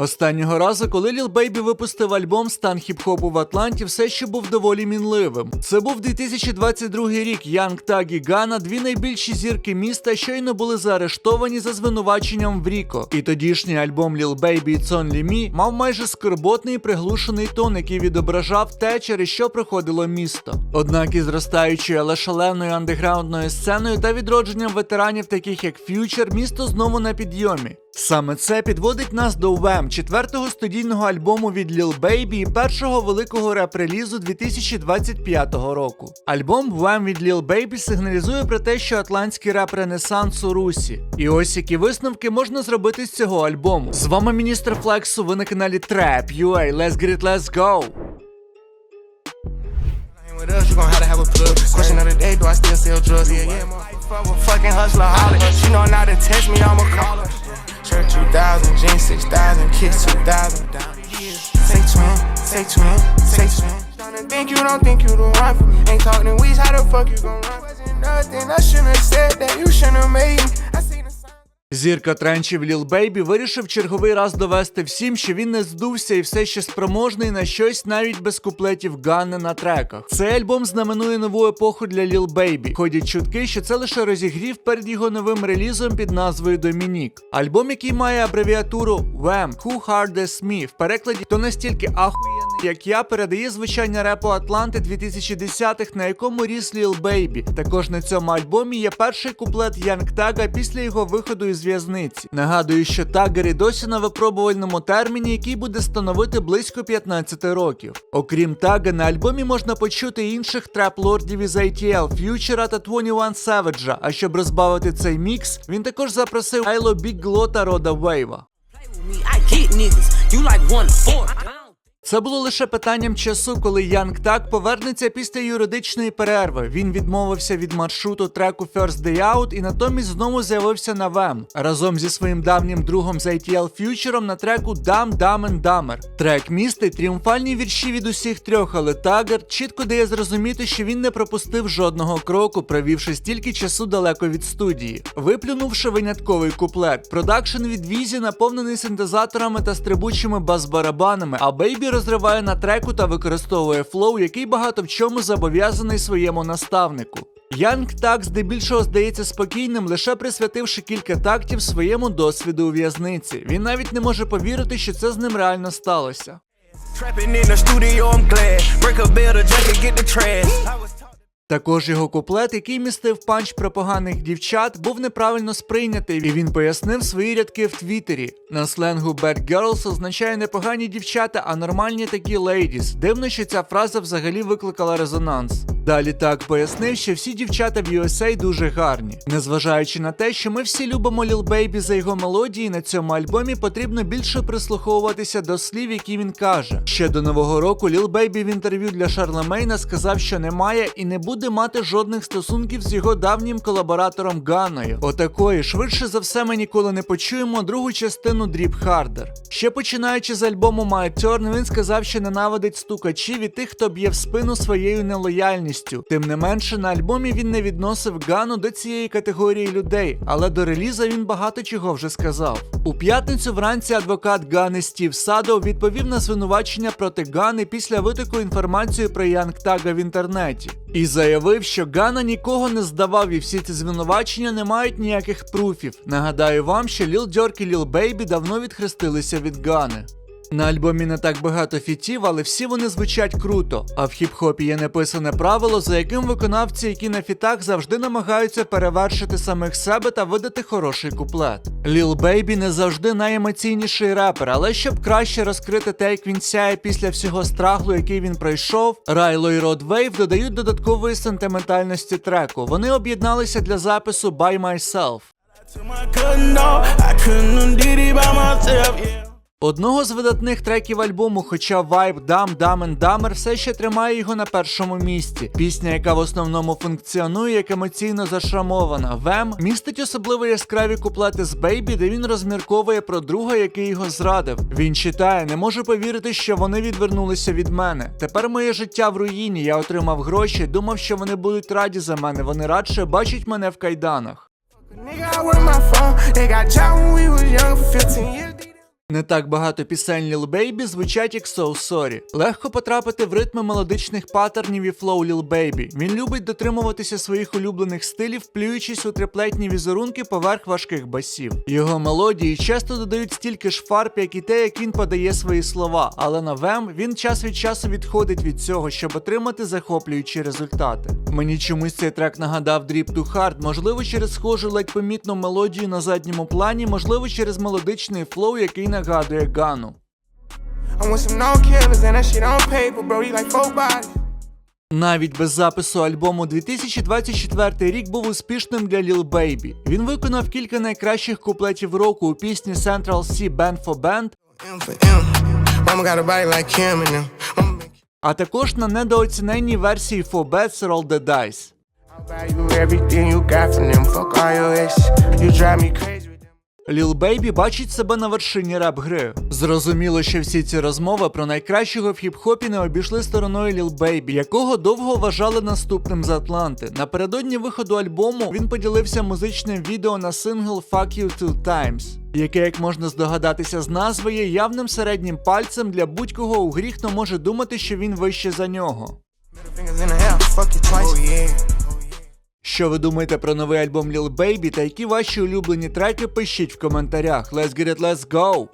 Останнього разу, коли Lil Baby випустив альбом стан хіп-хопу в Атланті, все ще був доволі мінливим. Це був 2022 рік. Янг та Гігана, дві найбільші зірки міста, щойно були заарештовані за звинуваченням в Ріко. І тодішній альбом Lil Baby It's Only Me мав майже скорботний і приглушений тон, який відображав те, через що проходило місто. Однак із зростаючою, але шаленою андеграундною сценою та відродженням ветеранів, таких як Future, місто знову на підйомі. Саме це підводить нас до Вем, четвертого студійного альбому від Lil Baby і першого великого реп-релізу 2025 року. Альбом Вем від Lil Baby сигналізує про те, що атлантський реп-ренесанс у русі. І ось які висновки можна зробити з цього альбому. З вами міністр Флексу, ви на каналі Trap UA. Let's get it, let's go! With us, you gon' have to have a plug. Question of the day, do I still sell drugs? Yeah, yeah, motherfucker, fucking hustler, holly. She know not to test me, I'ma call her. Shirt 2000, jeans 6000, kicks 2000. Down the years. Say twin, say twin, say twin. Don't think you don't think you the one for me. Ain't talking weeds, how the fuck you gon' run? Wasn't nothing, I shouldn't have said that, you shouldn't have made me. I sign. Зірка тренчів Lil Baby вирішив черговий раз довести всім, що він не здувся і все ще спроможний на щось навіть без куплетів Ганни на треках. Цей альбом знаменує нову епоху для Lil Baby. Ходять чутки, що це лише розігрів перед його новим релізом під назвою Домінік. Альбом, який має абревіатуру WHAM Who Hardest Me, в перекладі то настільки ахуєнний, як я, передає звучання репу Атланти 2010-х, на якому ріс Lil Baby. Також на цьому альбомі є перший куплет Янг Тага після його виходу із в'язниці. Нагадую, що Тагері досі на випробувальному терміні, який буде становити близько 15 років. Окрім Тага, на альбомі можна почути інших трап-лордів із ATL, Ф'ючера та 21 Savage, А щоб розбавити цей мікс, він також запросив Айло Біг Гло та Рода Вейва. You like one four. Це було лише питанням часу, коли Янг Так повернеться після юридичної перерви. Він відмовився від маршруту треку First Day Out і натомість знову з'явився на ВЕМ разом зі своїм давнім другом з ITL Future на треку Dam Dumb and Dumber. Трек містить тріумфальні вірші від усіх трьох, але Тагер чітко дає зрозуміти, що він не пропустив жодного кроку, провівши стільки часу далеко від студії. Виплюнувши винятковий куплет, продакшн від Візі наповнений синтезаторами та стрибучими бас-барабанами, а Бейбі розриває на треку та використовує флоу, який багато в чому зобов'язаний своєму наставнику. Янг так здебільшого здається спокійним, лише присвятивши кілька тактів своєму досвіду у в'язниці. Він навіть не може повірити, що це з ним реально сталося. Також його куплет, який містив панч про поганих дівчат, був неправильно сприйнятий, і він пояснив свої рядки в Твіттері. На сленгу Bad Girls означає не погані дівчата, а нормальні такі ladies. Дивно, що ця фраза взагалі викликала резонанс. Далі так пояснив, що всі дівчата в USA дуже гарні. Незважаючи на те, що ми всі любимо Lil Baby за його мелодії, на цьому альбомі потрібно більше прислуховуватися до слів, які він каже. Ще до нового року Lil Baby в інтерв'ю для Шарлемейна сказав, що не має і не буде мати жодних стосунків з його давнім колаборатором Ганною. Отакої, швидше за все, ми ніколи не почуємо другу частину Drip Harder. Ще починаючи з альбому My Turn, він сказав, що ненавидить стукачів і тих, хто б'є в спину своєю нелояльністю. Тим не менше, на альбомі він не відносив Гану до цієї категорії людей, але до реліза він багато чого вже сказав. У п'ятницю вранці адвокат Гани Стів Садов відповів на звинувачення проти Гани після витоку інформації про Янг Тага в інтернеті. І заявив, що Гана нікого не здавав, і всі ці звинувачення не мають ніяких пруфів. Нагадаю вам, що Lil Durk і Lil Baby давно відхрестилися від Гани. На альбомі не так багато фітів, але всі вони звучать круто. А в хіп-хопі є неписане правило, за яким виконавці, які на фітах завжди намагаються перевершити самих себе та видати хороший куплет. Lil Baby не завжди найемоційніший репер, але щоб краще розкрити те, як він сяє після всього страху, який він пройшов, Райло і Род Вейв додають додаткової сентиментальності треку. Вони об'єдналися для запису By Myself. Одного з видатних треків альбому, хоча вайб Дам Дам and Dumber все ще тримає його на першому місці. Пісня, яка в основному функціонує як емоційно зашрамована. Вем містить особливо яскраві куплети з Бейбі, де він розмірковує про друга, який його зрадив. Він читає, не можу повірити, що вони відвернулися від мене. Тепер моє життя в руїні. Я отримав гроші, думав, що вони будуть раді за мене. Вони радше бачать мене в кайданах. Не так багато пісень Lil Baby звучать як So Sorry. Легко потрапити в ритми мелодичних паттернів і флоу Lil Baby. Він любить дотримуватися своїх улюблених стилів, плюючись у триплетні візерунки поверх важких басів. Його мелодії часто додають стільки ж фарб, як і те, як він подає свої слова, але на вем він час від часу відходить від цього, щоб отримати захоплюючі результати. Мені чомусь цей трек нагадав Drip to Hard, можливо, через схожу ледь помітну мелодію на задньому плані, можливо, через мелодичний флоу, який нагадує Гану. Навіть без запису альбому 2024 рік був успішним для Lil Baby. Він виконав кілька найкращих куплетів року у пісні Central C Band for Band, а також на недооціненній версії For Bets Roll the Dice. Lil Baby бачить себе на вершині реп-гри. Зрозуміло, що всі ці розмови про найкращого в хіп-хопі не обійшли стороною Lil Baby, якого довго вважали наступним з Атланти. Напередодні виходу альбому він поділився музичним відео на сингл Fuck You Two Times, яке, як можна здогадатися з назви, є явним середнім пальцем для будь-кого у гріх, хто може думати, що він вище за нього. Що ви думаєте про новий альбом Lil Baby та які ваші улюблені треки пишіть в коментарях. Let's get it, let's go!